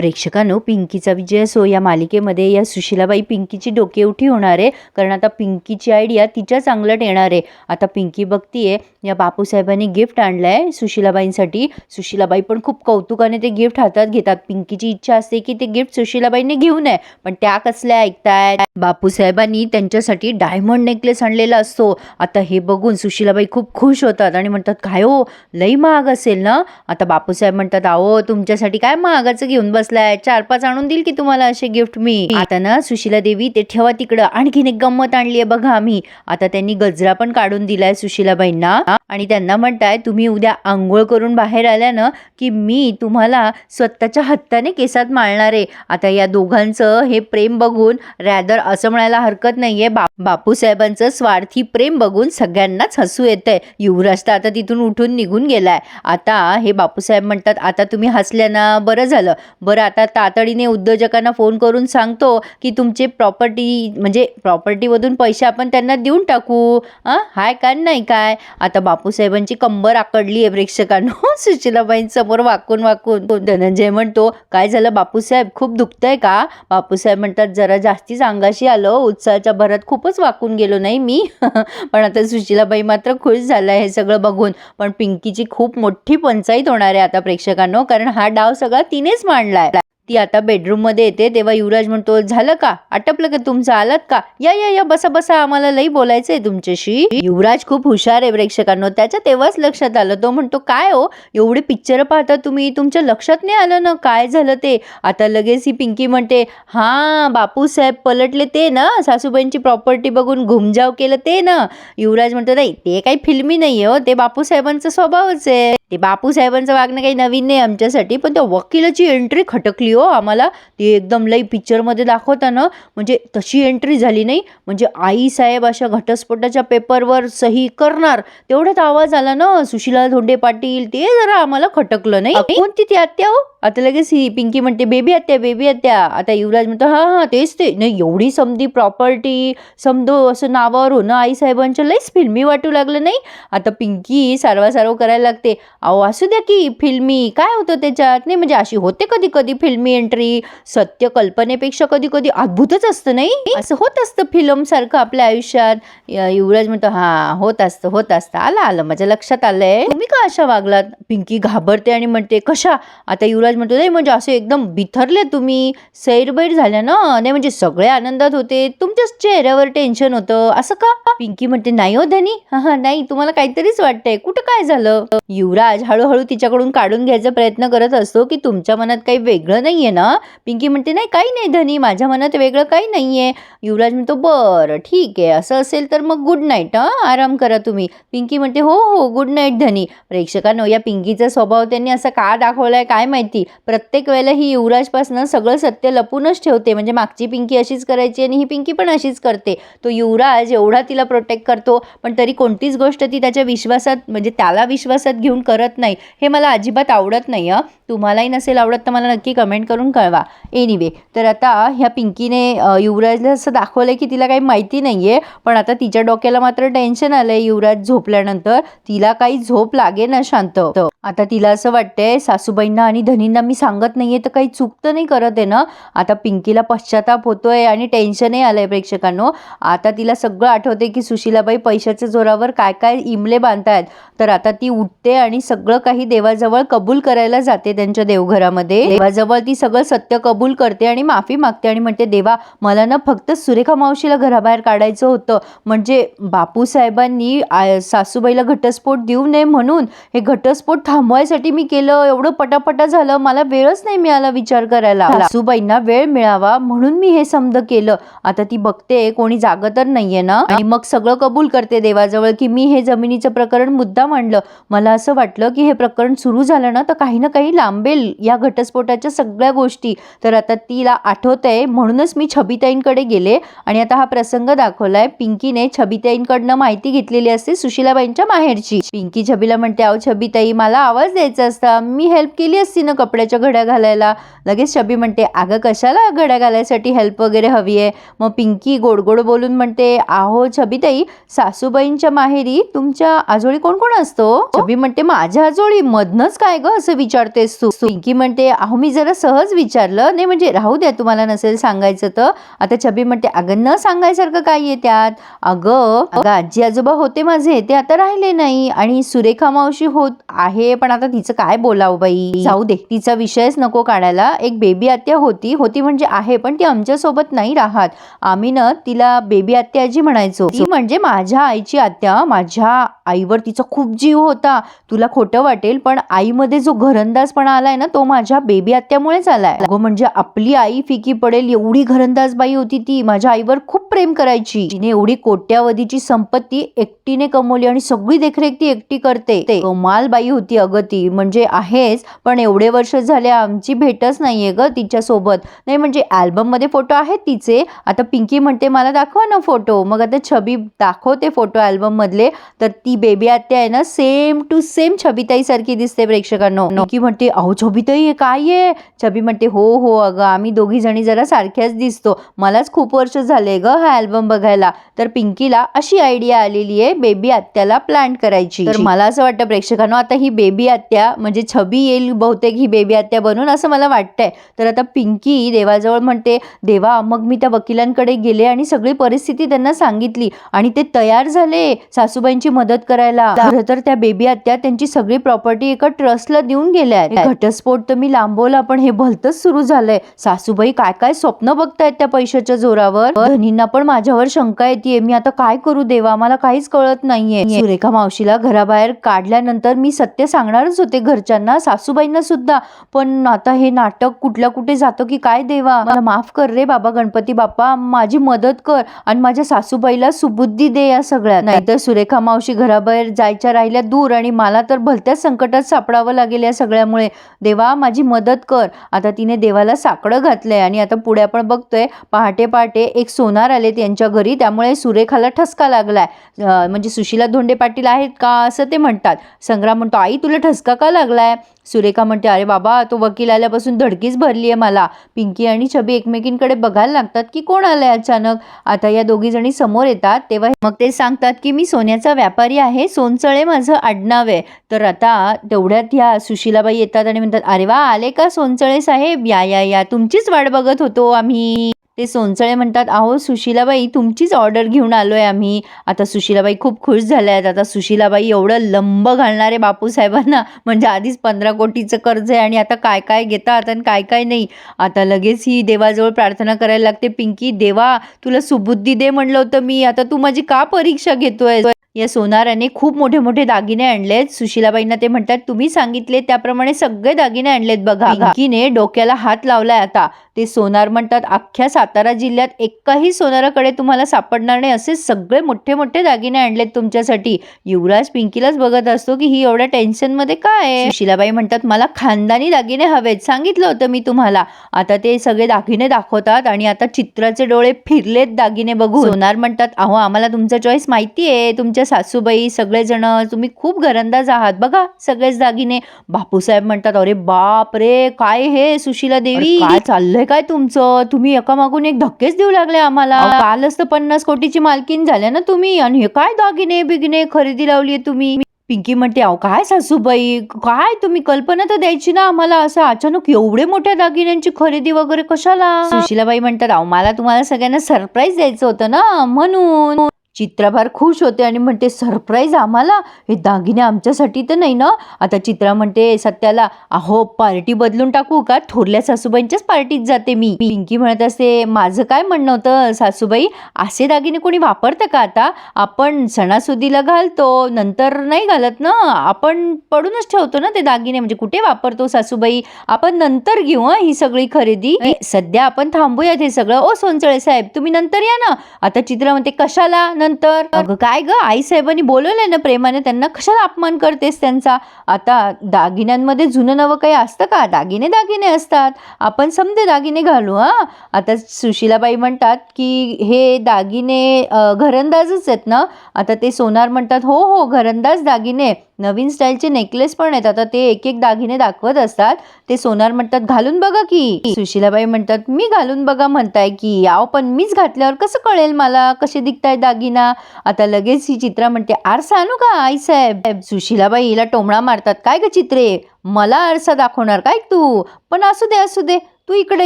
प्रेक्षकांनो पिंकीचा विजय असो या मालिकेमध्ये या सुशिलाबाई पिंकीची डोकेउठी होणार आहे. कारण आता पिंकीची आयडिया तिच्या अंगलट येणार आहे. आता पिंकी बघतीये या बापूसाहेबांनी गिफ्ट आणलंय सुशिलाबाईंसाठी. सुशिलाबाई पण खूप कौतुकाने ते गिफ्ट हातात घेतात. पिंकीची इच्छा असते की ते गिफ्ट सुशिलाबाईंनी घेऊ नये पण त्या कसल्या ऐकतायत? बापूसाहेबांनी त्यांच्यासाठी डायमंड नेकलेस आणलेला असतो. आता हे बघून सुशिलाबाई खूप खुश होतात आणि म्हणतात काय हो लई महाग असेल ना? आता बापूसाहेब म्हणतात अहो तुमच्यासाठी काय महागाचं घेऊन बस बसलाय चार पाच आणून देईल की तुम्हाला असे गिफ्ट मी. आता ना सुशिला देवी ते ठेवा तिकडं. आणखीन एक गंमत आणली आहे बघा आम्ही. आता त्यांनी गजरा पण काढून दिलाय सुशिलाबाईंना. आणि त्यांना म्हणताय तुम्ही उद्या आंघोळ करून बाहेर आल्या ना की मी तुम्हाला स्वतःच्या हत्ताने केसात माळणार आहे. आता या दोघांचं हे प्रेम बघून रॅदर असं म्हणायला हरकत नाहीये. बा बापूसाहेबांचं स्वार्थी प्रेम बघून सगळ्यांनाच हसू येतंय. युवराज तर आता तिथून उठून निघून गेलाय. आता हे बापूसाहेब म्हणतात आता तुम्ही हसल्या ना बरं झालं. बरं बरं आता तातडीने उद्योजकांना फोन करून सांगतो की तुमचे प्रॉपर्टी म्हणजे प्रॉपर्टीमधून पैसे आपण त्यांना देऊन टाकू. हां हाय काय नाही काय? आता बापूसाहेबांची कंबर आकडली आहे प्रेक्षकांनो. सुशिलाबाईंसमोर वाकून वाकून. धनंजय म्हणतो काय झालं बापूसाहेब? खूप दुखतंय का? बापूसाहेब म्हणतात जरा जास्तीच अंगाशी आलो. उत्साहाच्या भरात खूपच वाकून गेलो नाही मी? पण आता सुशिलाबाई मात्र खुश झाला हे सगळं बघून. पण पिंकीची खूप मोठी पंचाईत होणार आहे आता प्रेक्षकांनो कारण हा डाव सगळा तिनेच मांडला ती आता बेडरूममध्ये येते. तेव्हा युवराज म्हणतो झालं का? आटपलं का तुमचं? आलात का? या या या बसा बसा आम्हाला लई बोलायचंय तुमच्याशी. युवराज खूप हुशार आहे प्रेक्षकांनो. त्याच्या तेव्हाच लक्षात आलं. तो म्हणतो काय हो? एवढे पिक्चर पाहता तुम्ही? तुमच्या लक्षात नाही आलं ना? काय झालं ते? आता लगेच ही पिंकी म्हणते हा बापूसाहेब पलटले ते ना? सासूबाईंची प्रॉपर्टी बघून घुमजाव केलं ते ना? युवराज म्हणतो नाही ते काही फिल्मी नाही हो. ते बापूसाहेबांचा स्वभावच आहे. ते बापूसाहेबांचं वागणं काही नवीन नाही आमच्यासाठी पण त्या वकिलाची एंट्री खटकली हो. हो आम्हाला ती एकदम लई पिक्चरमध्ये दाखवताना म्हणजे तशी एंट्री झाली नाही. म्हणजे आई साहेब अशा घटस्फोटाच्या पेपरवर सही करणार तेवढ्यात आवाज आला ना सुशिला धोंडे पाटील ते जरा आम्हाला खटकलं नाही. कोणती ती आत्या हो? आता लगेच ही पिंकी म्हणते बेबी आत्या बेबी आत्या. आता युवराज म्हणतो हां हां तेच ते. नाही एवढी समधी प्रॉपर्टी समदो असं नावावर होणं आई साहेबांच्या लईच फिल्मी वाटू लागलं नाही? आता पिंकी सारवासारव करायला लागते अहो असू द्या की फिल्मी काय होतं त्याच्यात? नाही म्हणजे अशी होते कधी कधी फिल्मी एंट्री सत्य कल्पनेपेक्षा कधी कधी अद्भुतच असतं नाही? असं होत असतं फिल्म सारखं आपल्या आयुष्यात. युवराज म्हणतो हां होत असतं होत असतं. आलं आलं माझ्या लक्षात आलंय. तुम्ही का अशा वागलात? पिंकी घाबरते आणि म्हणते कशा? आता युवराज म्हणतो नाही म्हणजे असे एकदम बिथरले तुम्ही सैरबैर झाल्या ना? नाही म्हणजे सगळे आनंदात होते तुमच्याच चेहऱ्यावर टेन्शन होतं असं का? पिंकी म्हणते नाही हो धनी हा नाही तुम्हाला काहीतरीच वाटतंय कुठं काय झालं? युवराज हळूहळू तिच्याकडून काढून घ्यायचा प्रयत्न करत असतो की तुमच्या मनात काही वेगळं नाहीये ना? पिंकी म्हणते नाही काही नाही धनी माझ्या मनात वेगळं काही नाहीये. युवराज म्हणतो बरं ठीक आहे असं असेल तर मग गुड नाईट हा आराम करा तुम्ही. पिंकी म्हणते हो हो गुड नाईट धनी. प्रेक्षकांनो या पिंकीचा स्वभाव त्यांनी असा का दाखवलाय काय माहिती? प्रत्येक वेळेला ही युवराजपासनं सगळं सत्य लपूनच ठेवते. म्हणजे मागची पिंकी अशीच करायची आणि ही पिंकी पण अशीच करते. तो युवराज एवढा तिला प्रोटेक्ट करतो पण तरी कोणतीच गोष्ट ती त्याच्या विश्वासात म्हणजे त्याला विश्वासात घेऊन करत नाही. हे मला अजिबात आवडत नाही हं. तुम्हालाही नसेल आवडत तर मला नक्की कमेंट करून कळवा. एनिवे तर आता ह्या पिंकीने युवराजला असं दाखवलं की तिला काही माहिती नाही आहे पण आता तिच्या डोक्याला मात्र टेन्शन आलं आहे युवराज झोपल्यानंतर. तिला काही झोप लागे ना शांत. आता तिला असं वाटतंय सासूबाईंना आणि धनी धनींना मी सांगत नाहीये तर काही चूक तर नाही करत आहे ना? आता पिंकीला पश्चाताप होतोय आणि टेन्शनही आलंय प्रेक्षकांनो. आता तिला सगळं आठवते की सुशिलाबाई पैशाच्या जोरावर काय काय इमले बांधतायत. तर आता ती उठते आणि सगळं काही देवाजवळ कबूल करायला जाते त्यांच्या देवघरामध्ये. देवाजवळ ती सगळं सत्य कबूल करते आणि माफी मागते आणि म्हणते देवा मला ना फक्त सुरेखा मावशीला घराबाहेर काढायचं होतं. म्हणजे बापू साहेबांनी सासूबाईला घटस्फोट देऊ नये म्हणून हे घटस्फोट थांबवायसाठी मी केलं. एवढं पटापटा झालं मला वेळच नाही मिळाला विचार करायला. सासूबाईंना वेळ मिळावा म्हणून मी हे समज केलं. आता ती बघते कोणी जाग तर नाहीये ना? आणि मग सगळं कबूल करते देवाजवळ की मी हे जमिनीचं प्रकरण मुद्दा मांडलं. मला असं वाटलं की हे प्रकरण सुरू झालं ना तर काही ना काही लांबेल या घटस्फोटाच्या सगळ्या गोष्टी. तर आता तिला आठवतंय म्हणूनच मी छबिताईंकडे गेले. आणि आता हा प्रसंग दाखवलाय. पिंकीने छबिताईंकडनं माहिती घेतलेली असते सुशिलाबाईंच्या माहेरची. पिंकी छबीला म्हणते अहो छबिताई मला आवाज द्यायचा असता. मी हेल्प केली असती ना कपड्याच्या घड्या घालायला. लगेच शबी म्हणते अगं कशाला घड्या घालायसाठी हेल्प वगैरे हवी आहे? मग पिंकी गोड गोड बोलून म्हणते आहो छबीताई सासूबाईंच्या माहेरी तुमच्या आजोळी कोण कोण असतो? छबी म्हणते माझ्या आजोळी? मधनच काय ग असं विचारतेस तू? पिंकी म्हणते अहो मी जरा सहज विचारलं. नाही म्हणजे राहू द्या तुम्हाला नसेल सांगायचं तर. आता छबी म्हणते अगं न सांगायसारखं काय आहे त्यात? अगं अगं आजी आजोबा होते माझे ते आता राहिले नाही आणि सुरेखा मावशी होत आहे पण आता तिचं काय बोलावं बाई? जाऊ दे तिचा विषयच नको काढायला. एक बेबी आत्या होती. होती म्हणजे आहे पण ती आमच्यासोबत नाही राहत. आम्ही ना तिला बेबी आत्या आजी म्हणायचो. ती म्हणजे माझ्या आईची आत्या. माझ्या आईवर तिचा खूप जीव होता. तुला खोटं वाटेल पण आईमध्ये जो घरंदाजपणा आलाय ना तो माझ्या बेबी आत्यामुळेच आलाय. अगं म्हणजे आपली आई फिकी पडेल एवढी घरंदाज बाई होती ती. माझ्या आईवर खूप प्रेम करायची. तिने एवढी कोट्यावधीची संपत्ती एकटीने कमवली आणि सगळी देखरेख ती एकटी करते. ते बाई होती अगं ती. म्हणजे आहेच पण एवढे वर्ष झाले आमची भेटच नाहीये ग तिच्या सोबत नाही म्हणजे अल्बममध्ये फोटो आहेत तिचे. आता पिंकी म्हणते मला दाखवा ना फोटो. मग आता छबी दाखवते फोटो अल्बम मधले तर ती बेबी आत्या आहे ना सेम टू सेम छबिताई सारखी दिसते प्रेक्षकांनो. पिंकी म्हणते अहो छबिताई हे काय आहे छबी म्हणते हो हो अगं आम्ही दोघी जणी जरा सारख्याच दिसतो. मलाच खूप वर्ष झाले ग हा अल्बम बघायला. तर पिंकीला अशी आयडिया आलेली आहे बेबी आत्याला प्लांट करायची. तर मला असं वाटतं प्रेक्षकांनो आता ही बेबी आत्या म्हणजे छबी येईल बहुतेक ही बेबी आत्या बनून असं मला वाटतंय. तर आता पिंकी देवाजवळ म्हणते देवा मग मी त्या वकिलांकडे गेले आणि सगळी परिस्थिती त्यांना सांगितली आणि ते तयार झाले सासूबाईंची मदत करायला. खरं तर त्या बेबी आत्या त्यांची सगळी प्रॉपर्टी एका ट्रस्टला देऊन गेल्या घटस्फोट तर मी लांबवला पण हे भलतच सुरू झालंय. सासूबाई काय काय स्वप्न बघतायत त्या पैशाच्या जोरावर? धनींना पण माझ्यावर शंका येते मी आता काय करू देवा? मला काहीच कळत नाहीये. सुरेखा मावशीला घराबाहेर काढल्यानंतर मी सत्य सांगणारच होते घरच्यांना सासूबाईंना सुद्धा. पण आता हे नाटक कुठल्या कुठे जातं की काय देवा? मला माफ कर रे बाबा गणपती बाप्पा. माझी मदत कर आणि माझ्या सासूबाईला सुबुद्धी दे या सगळ्या नाहीतर सुरेखा मावशी घराबाहेर जायच्या राहिल्या दूर आणि मला तर भलत्याच संकटात सापडावं लागेल या सगळ्यामुळे. देवा माझी मदत कर. आता तिने देवाला साकडं घातलंय आणि आता पुढे आपण बघतोय पहाटे पहाटे एक सोनार आले त्यांच्या घरी. त्यामुळे सुरेखाला ठसका लागलाय. म्हणजे सुशीला धोंडे पाटील आहेत का असं ते म्हणतात. संग्राम म्हणतो आई तुला ठसका का लागलाय? सुरेखा म्हणते अरे बाबा तो वकील आल्यापासून धडकीच भरली आहे मला. पिंकी आणि छबी एकमेकींकडे बघायला लागतात की कोण आलंय अचानक? आता या दोघी जणी समोर येतात तेव्हा मग ते सांगतात की मी सोन्याचा व्यापारी आहे सोनचळे माझं आडनाव आहे. तर आता तेवढ्यात ह्या सुशीलाबाई येतात आणि म्हणतात अरे वा आले का सोनचळे साहेब? या या या. तुमचीच वाट बघत होतो आम्ही. ते सोनचळे म्हणतात अहो सुशीलाबाई तुमचीच ऑर्डर घेऊन आलोय आम्ही. आता सुशीलाबाई खूप खुश झाल्या आहेत आता सुशीलाबाई एवढं लंब घालणारे बापूसाहेबांना म्हणजे आधीच पंधरा कोटीचं कर्ज आहे आणि आता काय काय घेतात आणि काय काय नाही. आता लगेच ही देवाजवळ प्रार्थना करायला लागते. पिंकी देवा तुला सुबुद्धी दे म्हणलं होतं मी. आता तू माझी का परीक्षा घेतोय या सोनाराने खूप मोठे मोठे दागिने आणलेत. सुशीलाबाईंना ते म्हणतात तुम्ही सांगितले त्याप्रमाणे सगळे दागिने आणलेत बघा. पिंकीने डोक्याला हात लावलाय आता. ते सोनार म्हणतात अख्ख्या सातारा जिल्ह्यात एकाही सोनाराकडे तुम्हाला सापडणार नाही. असे सगळे मोठे मोठे दागिने आणलेत तुमच्यासाठी. युवराज पिंकीलाच बघत असतो की ही एवढ्या टेन्शनमध्ये काय आहे? सुशीलाबाई म्हणतात मला खानदानी दागिने हवेत. सांगितलं होतं मी तुम्हाला. आता ते सगळे दागिने दाखवतात आणि आता चित्राचे डोळे फिरलेत दागिने बघून. सोनार म्हणतात अहो आम्हाला तुमचा चॉईस माहिती आहे तुमच्या सासूबाई सगळेजण तुम्ही खूप घरंदाज आहात. बघा सगळेच दागिने. बापूसाहेब म्हणतात अरे बाप रे काय हे सुशीला देवी? काय चाललंय काय तुमचं? तुम्ही एकामागून एक धक्केच देऊ लागले आम्हाला. कालच तर पन्नास कोटीची मालकीन झाल्या ना तुम्ही. आणि हे काय दागिने बिगिने खरेदी लावली तुम्ही? पिंकी म्हणते अहो काय सासूबाई? काय तुम्ही कल्पना तर द्यायची ना आम्हाला. असं अचानक एवढे मोठ्या दागिन्यांची खरेदी वगैरे कशाला? सुशीलाबाई म्हणतात अहो मला तुम्हाला सगळ्यांना सरप्राईज द्यायचं होतं ना म्हणून. चित्राभार खुश होते आणि म्हणते सरप्राईज आम्हाला? हे दागिने आमच्यासाठी तर नाही ना? आता चित्रा म्हणते सत्याला अहो पार्टी बदलून टाकू का? थोरल्या सासूबाईंच्याच पार्टीत जाते मी. पिंकी म्हणत असते माझं काय म्हणणं होतं सासूबाई? असे दागिने कोणी वापरतं का आता? आपण सणासुदीला घालतो नंतर नाही घालत ना? आपण पडूनच ठेवतो ना ते दागिने म्हणजे कुठे वापरतो सासूबाई? आपण नंतर घेऊ ही सगळी खरेदी? सध्या आपण थांबूयात हे सगळं. ओ सोनचळे साहेब तुम्ही नंतर या ना. आता चित्रा म्हणते कशाला? नंतर? अगं काय ग? आई साहेबांनी बोलवलंय ना प्रेमाने. त्यांना कशाला अपमान करतेस त्यांचा? आता दागिन्यांमध्ये जुनं नवं काही असतं का? दागिने दागिने असतात. आपण समजे दागिने घालू हां? आता सुशिलाबाई म्हणतात की हे दागिने घरंदाजच आहेत ना? आता ते सोनार म्हणतात हो हो घरंदाज दागिने. नवीन स्टाईलचे नेकलेस पण आहेत. आता ते एक एक दागिने दाखवत असतात. ते सोनार म्हणतात घालून बघा की. सुशिलाबाई म्हणतात मी घालून बघा म्हणताय की. याव पण मीच घातल्यावर कसं कळेल मला? कसे दिखताय दागिने? आता लगेच ही चित्रा म्हणते आरसा आणू का आई साहेब सुशीलाबाई हिला टोमळा मारतात. काय ग चित्रे? मला आरसा दाखवणार काय तू? पण असू दे असू दे. तू इकडे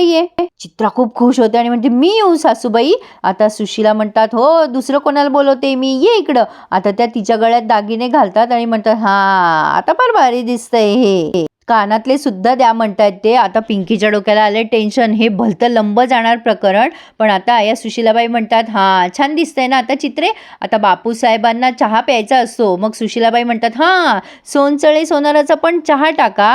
ये. चित्रा खूप खुश होते आणि म्हणते मी येऊ सासूबाई. आता सुशीला म्हणतात हो दुसरं कोणाला बोलवते? मी ये इकडं. आता त्या तिच्या गळ्यात दागिने घालतात आणि म्हणतात हा आता फार भारी दिसतंय हे. कानातले सुद्धा द्या म्हणतायत ते. आता पिंकीच्या डोक्याला आले टेन्शन हे भलतं लंब जाणार प्रकरण. पण आता या सुशीलाबाई म्हणतात हां छान दिसतंय ना आता चित्रे? आता बापूसाहेबांना चहा प्यायचा असतो. मग सुशीलाबाई म्हणतात हां सोनचळे सोनाराचा पण चहा टाका.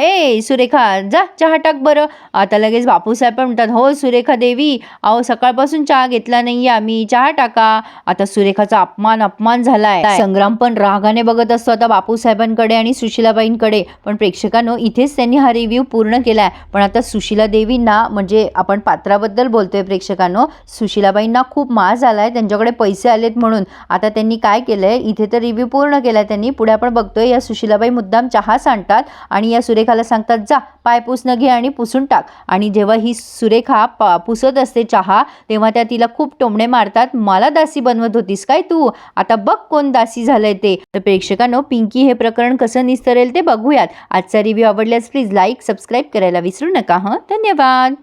ए सुरेखा जा चहा टाक बरं. आता लगेच बापूसाहेब पण म्हणतात हो सुरेखा देवी अहो सकाळपासून चहा घेतला नाही आम्ही चहा टाका. आता सुरेखाचा अपमान अपमान झालाय. संग्राम पण रागाने बघत असतो आता बापूसाहेबांकडे आणि सुशीलाबाईंकडे. पण प्रेक्षकांनो इथेच त्यांनी हा रिव्ह्यू पूर्ण केला आहे पण आता सुशिला देवींना म्हणजे आपण पात्राबद्दल बोलतोय प्रेक्षकांनो सुशिलाबाईंना खूप माज आहे त्यांच्याकडे पैसे आलेत म्हणून. आता त्यांनी काय केलंय? इथे तर रिव्ह्यू पूर्ण केलाय त्यांनी. पुढे आपण बघतोय या सुशिलाबाई मुद्दाम चहा सांडतात आणि या सुरेखाला सांगतात जा पाय पुसणं घे आणि पुसून टाक. आणि जेव्हा ही सुरेखा पा पुसत असते चहा तेव्हा त्या तिला खूप टोमणे मारतात मला दासी बनवत होतीस काय तू? आता बघ कोण दासी झालंय ते. तर प्रेक्षकांनो पिंकी हे प्रकरण कसं निस्तरेल ते बघूयात. आजचा रिव्ह्यू आवडल्यास प्लीज लाईक सबस्क्राईब करायला विसरू नका हं? धन्यवाद!